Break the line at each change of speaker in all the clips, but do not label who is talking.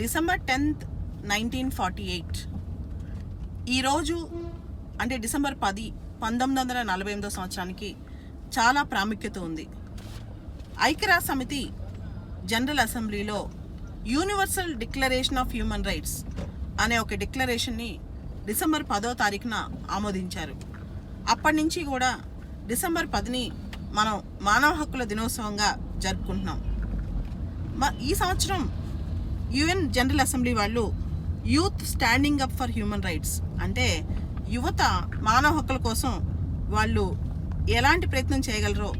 December tenth nineteen forty eight ఈరోజు అంటే December పది పంతొమ్మిది వందల నలభై ఎనిమిదో సంవత్సరానికి చాలా ప్రాముఖ్యత ఉంది. ఐక్యరాజ్య సమితి జనరల్ అసెంబ్లీలో universal declaration of human rights అనే ఒక డిక్లరేషన్ని డిసెంబర్ పదో తారీఖున ఆమోదించారు. అప్పటి నుంచి కూడా డిసెంబర్ పదిని మనం మానవ హక్కుల దినోత్సవంగా జరుపుకుంటున్నాం. ఈ సంవత్సరం యుఎన్ జనరల్ అసెంబ్లీ వాళ్ళు youth standing up for human rights. అంటే యువత మానవ హక్కుల కోసం వాళ్ళు ఎలాంటి ప్రయత్నం చేయగలరో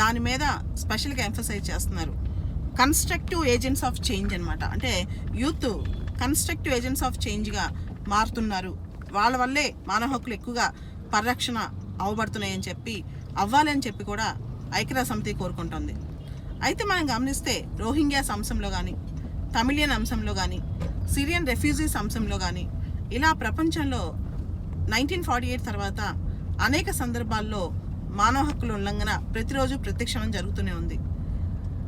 దాని మీద స్పెషల్గా ఎంఫసైజ్ చేస్తున్నారు. కన్స్ట్రక్టివ్ ఏజెంట్స్ ఆఫ్ చేంజ్ అనమాట అంటే యూత్ కన్స్ట్రక్టివ్ ఏజెంట్స్ ఆఫ్ చేంజ్గా మారుతున్నారు. వాళ్ళ వల్లే మానవ హక్కులు ఎక్కువగా పరిరక్షణ అవబడుతున్నాయని చెప్పి అవ్వాలని చెప్పి కూడా ఐక్యరాజ్య సమితి కోరుకుంటుంది. అయితే మనం గమనిస్తే రోహింగ్యాస్ అంశంలో కానీ తమిళియన్ అంశంలో కానీ సిరియన్ రెఫ్యూజీస్ అంశంలో కానీ ఇలా ప్రపంచంలో నైన్టీన్ ఫార్టీ ఎయిట్ తర్వాత అనేక సందర్భాల్లో మానవ హక్కుల ఉల్లంఘన ప్రతిరోజు ప్రత్యక్షం జరుగుతూనే ఉంది.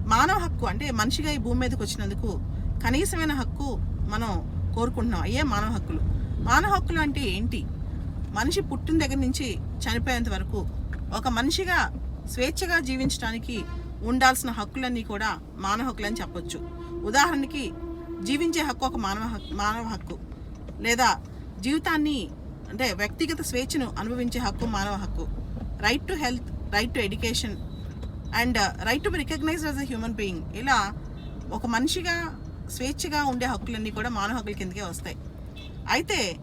మానవ హక్కు అంటే మనిషిగా ఈ భూమి మీదకి వచ్చినందుకు కనీసమైన హక్కు మనం కోరుకుంటున్నాం. అయ్యే మానవ హక్కులు. మానవ హక్కులు అంటే ఏంటి? మనిషి పుట్టిన దగ్గర నుంచి చనిపోయేంత వరకు ఒక మనిషిగా స్వేచ్ఛగా జీవించడానికి ఉండాల్సిన హక్కులన్నీ కూడా మానవ హక్కులని చెప్పొచ్చు. ఉదాహరణకి జీవించే హక్కు ఒక మానవ హక్కు మానవ హక్కు. లేదా జీవితాన్ని అంటే వ్యక్తిగత స్వేచ్ఛను అనుభవించే హక్కు మానవ హక్కు. Right to health right to education and right to recognise as a human being ఇలా ఒక మనిషిగా స్వేచ్ఛగా ఉండే హక్కులన్నీ కూడా మానవ హక్కుల కిందకే వస్తాయి. అయితే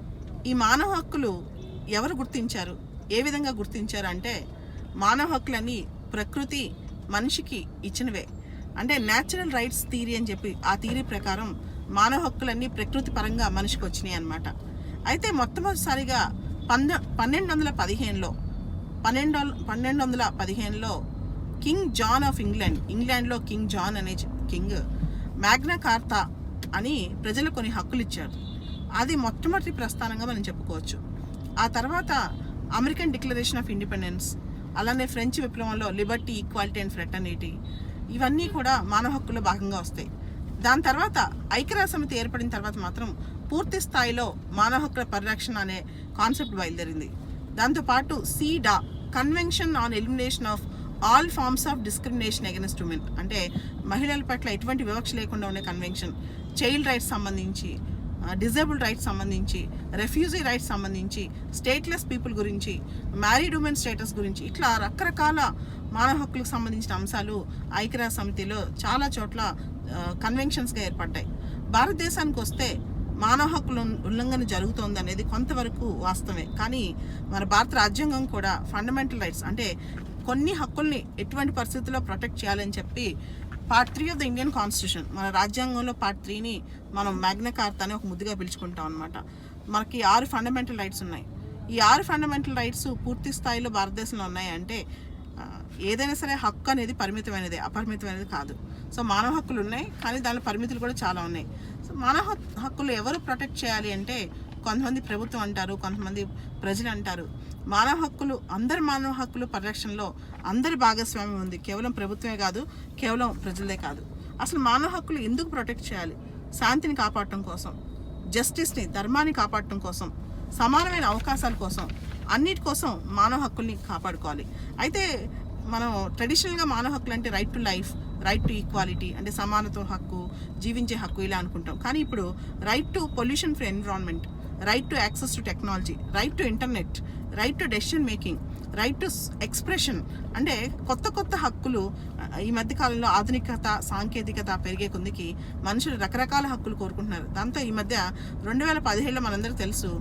ఈ మానవ హక్కులు ఎవరు గుర్తించారు? ఏ విధంగా గుర్తించారు అంటే మానవ హక్కులన్నీ ప్రకృతి మనిషికి ఇచ్చినవే. అంటే న్యాచురల్ రైట్స్ థీరీ అని చెప్పి ఆ థీరీ ప్రకారం మానవ హక్కులన్నీ ప్రకృతి పరంగా మనిషికి వచ్చినాయి అనమాట అయితే మొట్టమొదటిసారిగా పంద పన్నెండు వందల పదిహేనులో పన్నెండు పన్నెండు వందల పదిహేనులో కింగ్ జాన్ ఆఫ్ ఇంగ్లాండ్ ఇంగ్లాండ్లో కింగ్ జాన్ అనే కింగ్ మ్యాగ్నా కార్తా అని ప్రజలు కొన్ని హక్కులు ఇచ్చారు. అది మొట్టమొదటి ప్రస్థానంగా మనం చెప్పుకోవచ్చు. ఆ తర్వాత అమెరికన్ డిక్లరేషన్ ఆఫ్ ఇండిపెండెన్స్ అలానే ఫ్రెంచ్ విప్లవంలో లిబర్టీ ఈక్వాలిటీ అండ్ ఫ్రెటర్నిటీ ఇవన్నీ కూడా మానవ హక్కుల్లో భాగంగా వస్తాయి. దాని తర్వాత ఐక్యరాజ్య సమితి ఏర్పడిన తర్వాత మాత్రం పూర్తి స్థాయిలో మానవ హక్కుల పరిరక్షణ అనే కాన్సెప్ట్ బయలుదేరింది. దాంతోపాటు CEDAW convention on elimination of all forms of discrimination against women అంటే మహిళల పట్ల ఎటువంటి వివక్ష లేకుండా ఉండే కన్వెన్షన్ చైల్డ్ రైట్స్ సంబంధించి డిజేబుల్డ్ రైట్స్ సంబంధించి రెఫ్యూజీ రైట్స్ సంబంధించి స్టేట్లెస్ పీపుల్ గురించి మ్యారీడ్ ఉమెన్ స్టేటస్ గురించి ఇట్లా రకరకాల మానవ హక్కులకు సంబంధించిన అంశాలు ఐక్యరాజ్య సమితిలో చాలా చోట్ల కన్వెన్షన్స్గా ఏర్పడ్డాయి. భారతదేశానికి వస్తే మానవ హక్కుల ఉల్లంఘన జరుగుతోంది అనేది కొంతవరకు వాస్తవమే. కానీ మన భారత రాజ్యాంగం కూడా ఫండమెంటల్ రైట్స్ అంటే కొన్ని హక్కుల్ని ఎటువంటి పరిస్థితుల్లో ప్రొటెక్ట్ చేయాలని చెప్పి part three of the Indian constitution మన రాజ్యాంగంలో పార్ట్ త్రీని మనం మ్యాగ్నకార్త అని ఒక ముద్దుగా పిలుచుకుంటాం అనమాట మనకి ఆరు ఫండమెంటల్ రైట్స్ ఉన్నాయి. ఈ ఆరు ఫండమెంటల్ రైట్స్ పూర్తి స్థాయిలో భారతదేశంలో ఉన్నాయంటే ఏదైనా సరే హక్కు అనేది పరిమితమైనదే అపరిమితమైనది కాదు. సో మానవ హక్కులు ఉన్నాయి కానీ దాని పరిమితులు కూడా చాలా ఉన్నాయి. సో మానవ హక్కులు ఎవరు ప్రొటెక్ట్ చేయాలి అంటే కొంతమంది ప్రభుత్వం అంటారు కొంతమంది ప్రజలు అంటారు. మానవ హక్కులు అందరి మానవ హక్కులు పరిరక్షణలో అందరి భాగస్వామ్యం ఉంది. కేవలం ప్రభుత్వమే కాదు కేవలం ప్రజలదే కాదు. అసలు మానవ హక్కులు ఎందుకు ప్రొటెక్ట్ చేయాలి? శాంతిని కాపాడటం కోసం జస్టిస్ని ధర్మాన్ని కాపాడటం కోసం సమానమైన అవకాశాల కోసం అన్నిటి కోసం మానవ హక్కుల్ని కాపాడుకోవాలి. అయితే మనం ట్రెడిషనల్గా మానవ హక్కులు అంటే right to life right to equality అంటే సమానత్వ హక్కు జీవించే హక్కు ఇలా అనుకుంటాం. కానీ ఇప్పుడు right to pollution free environment right to access to technology right to internet right to decision making right to expression అంటే కొత్త కొత్త హక్కులు ఈ మధ్యకాలంలో ఆధునికత సాంకేతికత పెరిగే కొందికి మనుషులు రకరకాల హక్కులు కోరుకుంటున్నారు. దాంతో ఈ మధ్య రెండు వేల పదిహేడులో మనందరూ తెలుసు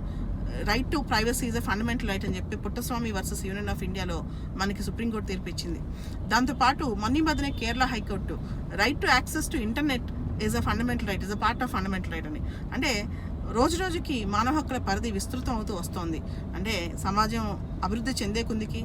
right to privacy is a fundamental right అని చెప్పి పుట్టస్వామి వర్సెస్ యూనియన్ ఆఫ్ ఇండియాలో మనకి సుప్రీంకోర్టు తీర్పిచ్చింది. దాంతోపాటు మొన్న మధ్యనే Kerala high court right to access to internet is a fundamental right is a part of fundamental right అని. అంటే రోజు రోజుకి మానవ హక్కుల పరిధి విస్తృతం అవుతూ వస్తోంది. అంటే సమాజం అభివృద్ధి చెందే కొందికి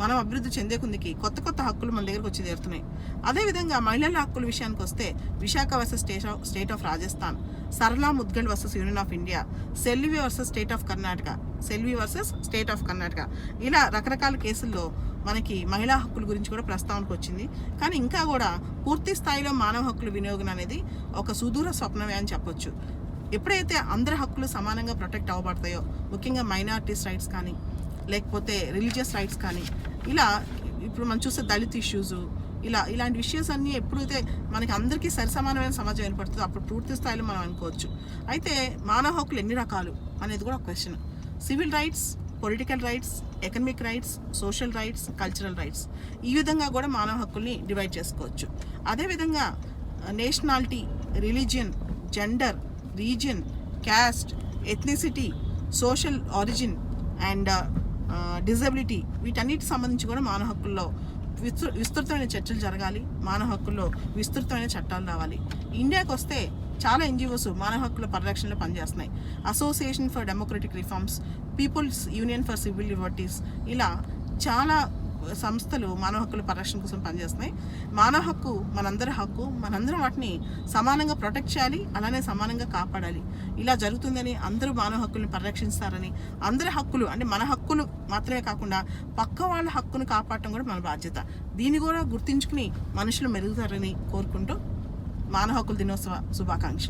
మనం అభివృద్ధి చెందే కొందికి కొత్త కొత్త హక్కులు మన దగ్గరకు వచ్చి చేరుతున్నాయి. అదేవిధంగా మహిళల హక్కుల విషయానికి వస్తే Vishaka versus state of state of Rajasthan Sarla Mudgal versus union of India Selvi versus state of Karnataka Selvi versus state of Karnataka. ఇలా రకరకాల కేసుల్లో మనకి మహిళా హక్కుల గురించి కూడా ప్రస్తావనకు వచ్చింది. కానీ ఇంకా కూడా పూర్తి స్థాయిలో మానవ హక్కుల వినియోగం అనేది ఒక సుదూర స్వప్నమే అని చెప్పొచ్చు. ఎప్పుడైతే అందరి హక్కులు సమానంగా ప్రొటెక్ట్ అవ్వబడతాయో ముఖ్యంగా మైనారిటీస్ రైట్స్ కానీ లేకపోతే రిలీజియస్ రైట్స్ కానీ ఇలా ఇప్పుడు మనం చూస్తే దళిత్ ఇష్యూస్ ఇలా ఇలాంటి విషయస్ అన్నీ ఎప్పుడైతే మనకి అందరికీ సరిసమానమైన సమాజం ఏర్పడుతుందో అప్పుడు పూర్తి స్థాయిలో మనం అనుకోవచ్చు. అయితే మానవ హక్కులు ఎన్ని రకాలు అనేది కూడా ఒక question civil rights political rights economic rights social rights cultural rights ఈ విధంగా కూడా మానవ హక్కుల్ని డివైడ్ చేసుకోవచ్చు. అదేవిధంగా nationality religion gender region caste ethnicity social origin and disability వీటన్నిటి సంబంధించి కూడా మానవ హక్కుల్లో విస్తృ విస్తృతమైన చర్చలు జరగాలి. మానవ హక్కుల్లో విస్తృతమైన చట్టాలు రావాలి. ఇండియాకి వస్తే చాలా ఎన్జిఓస్ మానవ హక్కుల పరిరక్షణలో పనిచేస్తున్నాయి. Association for democratic reforms people's union for civil liberties ఇలా చాలా సంస్థలు మానవ హక్కుల పరిరక్షణ కోసం పనిచేస్తున్నాయి. మానవ హక్కు మనందరి హక్కు. మనందరం వాటిని సమానంగా ప్రొటెక్ట్ చేయాలి అలానే సమానంగా కాపాడాలి. ఇలా జరుగుతుందని అందరూ మానవ హక్కుల్ని పరిరక్షిస్తారని అందరి హక్కులు అంటే మన హక్కులు మాత్రమే కాకుండా పక్క వాళ్ళ హక్కును కాపాడటం కూడా మన బాధ్యత. దీన్ని కూడా గుర్తించుకుని మనుషులు మెరుగుతారని కోరుకుంటూ మానవ హక్కుల దినోత్సవ శుభాకాంక్షలు.